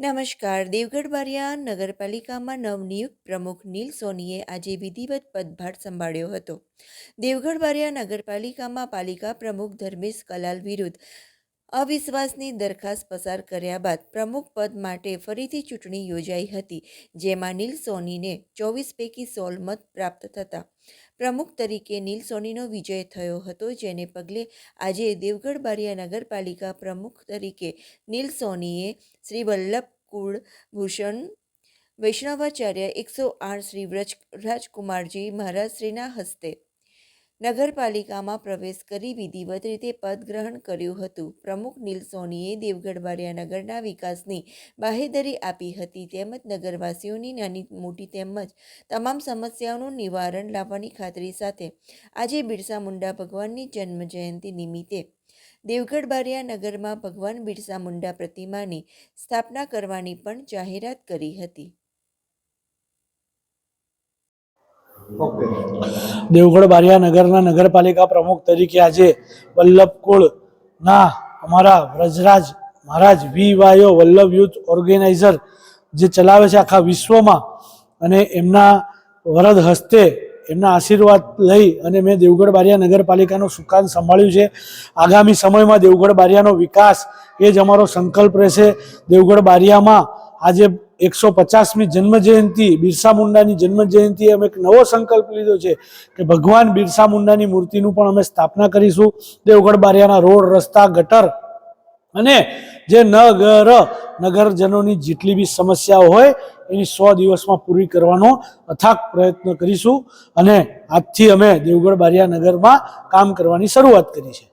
નમસ્કાર. દેવગઢ બારિયા નગરપાલિકામાં નવનિયુક્ત પ્રમુખ નીલ સોનીએ આજે વિધિવત પદભાર સંભાળ્યો હતો. દેવગઢ બારિયા નગરપાલિકામાં પાલિકા પ્રમુખ ધર્મેશ કલાલ વિરુદ્ધ અવિશ્વાસની દરખાસ્ત પસાર કર્યા બાદ પ્રમુખ પદ માટે ફરીથી ચૂંટણી યોજાઈ હતી, જેમાં નીલ સોનીને ચોવીસ પૈકી સોળ મત પ્રાપ્ત થતા. પ્રમુખ તરીકે નીલ સોનીનો વિજય થયો હતો, જેને પગલે આજે દેવગઢ બારિયા નગરપાલિકા પ્રમુખ તરીકે નીલ સોનીએ શ્રી વલ્લભ કુળ ભૂષણ, વૈષ્ણવાચાર્ય એકસો આઠ શ્રી વ્રજ, રાજકુમારજી મહારાજશ્રીના હસ્તે નગરપાલિકામાં પ્રવેશ કરી વિધિવત રીતે પદ ગ્રહણ કર્યું હતું. પ્રમુખ નીલ સોનીએ દેવગઢ બારિયા નગરના વિકાસની બાહેદરી આપી હતી. તેમજ નગરવાસીઓની નાની મોટી તેમજ તમામ સમસ્યાઓનું નિવારણ લાવવાની ખાતરી સાથે આજે બિરસા મુંડા ભગવાનની જન્મ જયંતિ નિમિત્તે દેવગઢ બારિયા નગરમાં ભગવાન બિરસા મુંડા પ્રતિમાની સ્થાપના કરવાની પણ જાહેરાત કરી હતી. દેવગઢ બારિયા નગરના નગરપાલિકા પ્રમુખ તરીકે આજે વલ્લભકુળના અમારા Vrajraj Maharaj V Y O Vallabh youth organizer જે ચલાવે છે આખા વિશ્વમાં અને એમના વરદ હસ્તે એમના આશીર્વાદ લઈ અને મેં દેવગઢ બારિયા નગરપાલિકાનું સુકાન સંભાળ્યું છે. આગામી સમયમાં દેવગઢ બારિયાનો વિકાસ એ જ અમારો સંકલ્પ રહેશે. દેવગઢ બારિયામાં આજે એકસો પચાસમી જન્મજયંતિ, બિરસા મુંડાની જન્મજયંતિએ અમે એક નવો સંકલ્પ લીધો છે કે ભગવાન બિરસા મુંડાની મૂર્તિનું પણ અમે સ્થાપના કરીશું. દેવગઢ બારિયાના રોડ, રસ્તા, ગટર અને જે નગર, નગરજનોની જેટલી બી સમસ્યાઓ હોય એની સો દિવસમાં પૂરી કરવાનો અથાક પ્રયત્ન કરીશું અને આજથી અમે દેવગઢ બારિયા નગરમાં કામ કરવાની શરૂઆત કરી છે.